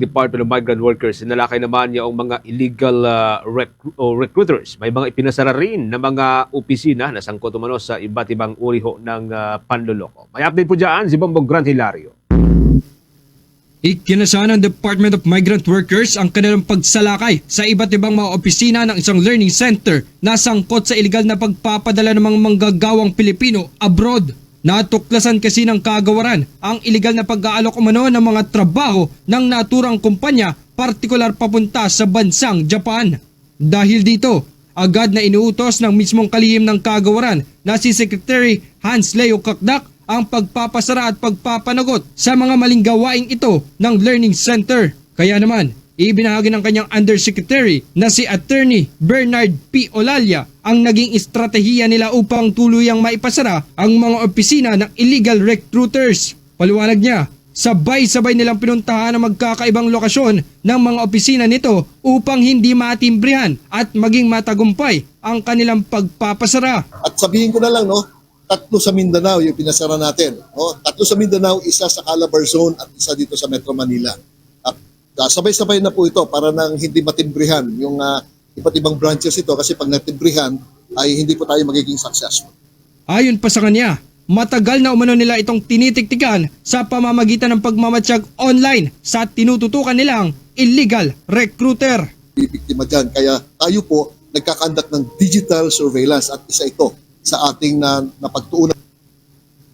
Department of Migrant Workers, sinalakay naman yung mga illegal ah, rec- o recruiters. May mga ipinasara rin na mga opisina na sangkot umano sa iba't ibang uri ho ng ah, panloloko. May update po dyan si Bombong Grant Hilario. Ikinasa ng Department of Migrant Workers ang kanilang pagsalakay sa iba't ibang mga opisina ng isang learning center na sangkot sa iligal na pagpapadala ng mga manggagawang Pilipino abroad. Natuklasan kasi ng kagawaran ang iligal na pag-aalok umano ng mga trabaho ng naturang kumpanya partikular papunta sa bansang Japan. Dahil dito, agad na inuutos ng mismong kalihim ng kagawaran na si Secretary Hans Leo Kakdak ang pagpapasara at pagpapanagot sa mga maling gawaing ito ng Learning Center. Kaya naman, ibinahagi ng kanyang Undersecretary na si Attorney Bernard P. Olalia ang naging estratehiya nila upang tuluyang maipasara ang mga opisina ng illegal recruiters. Paliwanag niya, sabay-sabay nilang pinuntahan ang magkakaibang lokasyon ng mga opisina nito upang hindi matimbrihan at maging matagumpay ang kanilang pagpapasara. At sabihin ko na lang, no, tatlo sa Mindanao yung pinasara natin. No? Tatlo sa Mindanao, isa sa Calabar Zone at isa dito sa Metro Manila. At uh, sabay-sabay na po ito para nang hindi matimbrihan yung uh, iba't ibang branches ito kasi pag natimbrihan ay hindi po tayo magiging successful. Ayon pa sa kanya, matagal na umano nila itong tinitiktikan sa pamamagitan ng pagmamatsyag online sa tinututukan nilang illegal recruiter. bibiktima dyan. Kaya tayo po nagkakandak ng digital surveillance at isa ito sa ating na, napagtuunan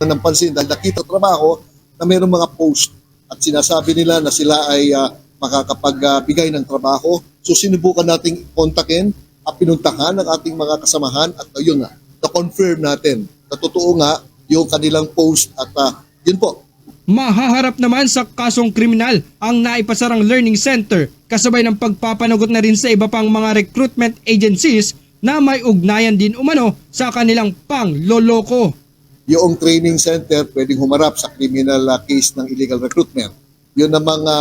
ng pansin dahil nakita trabaho na mayroong mga post at sinasabi nila na sila ay uh, makakapagbigay ng trabaho. So sinubukan nating kontakin at pinuntahan ng ating mga kasamahan at ayun nga, na-confirm natin na totoo nga yung kanilang post at uh, yun po, Mahaharap naman sa kasong kriminal ang naipasarang learning center kasabay ng pagpapanagot na rin sa iba pang mga recruitment agencies na may ugnayan din umano sa kanilang pangloloko. yung training center pwedeng humarap sa criminal uh, case ng illegal recruitment. Yun ang mga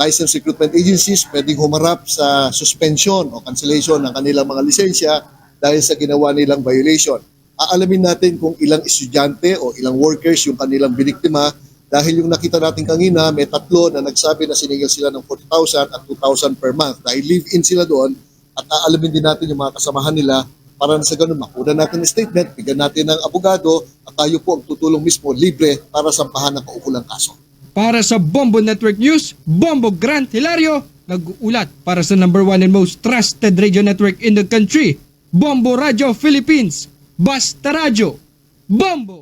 licensed recruitment agencies pwedeng humarap sa suspension o cancellation ng kanilang mga lisensya dahil sa ginawa nilang violation. Aalamin natin kung ilang estudyante o ilang workers yung kanilang biniktima dahil yung nakita natin kanina, may tatlo na nagsabi na sinigil sila ng 40,000 at 2,000 per month. Dahil live-in sila doon at aalamin din natin yung mga kasamahan nila para na sa ganun makuha natin ng statement, bigyan natin ng abogado at tayo po ang tutulong mismo libre para sampahan ng kaukulang kaso. Para sa Bombo Network News, Bombo Grant Hilario, nag-uulat para sa number one and most trusted radio network in the country, Bombo Radio Philippines. Basta Radio, Bombo!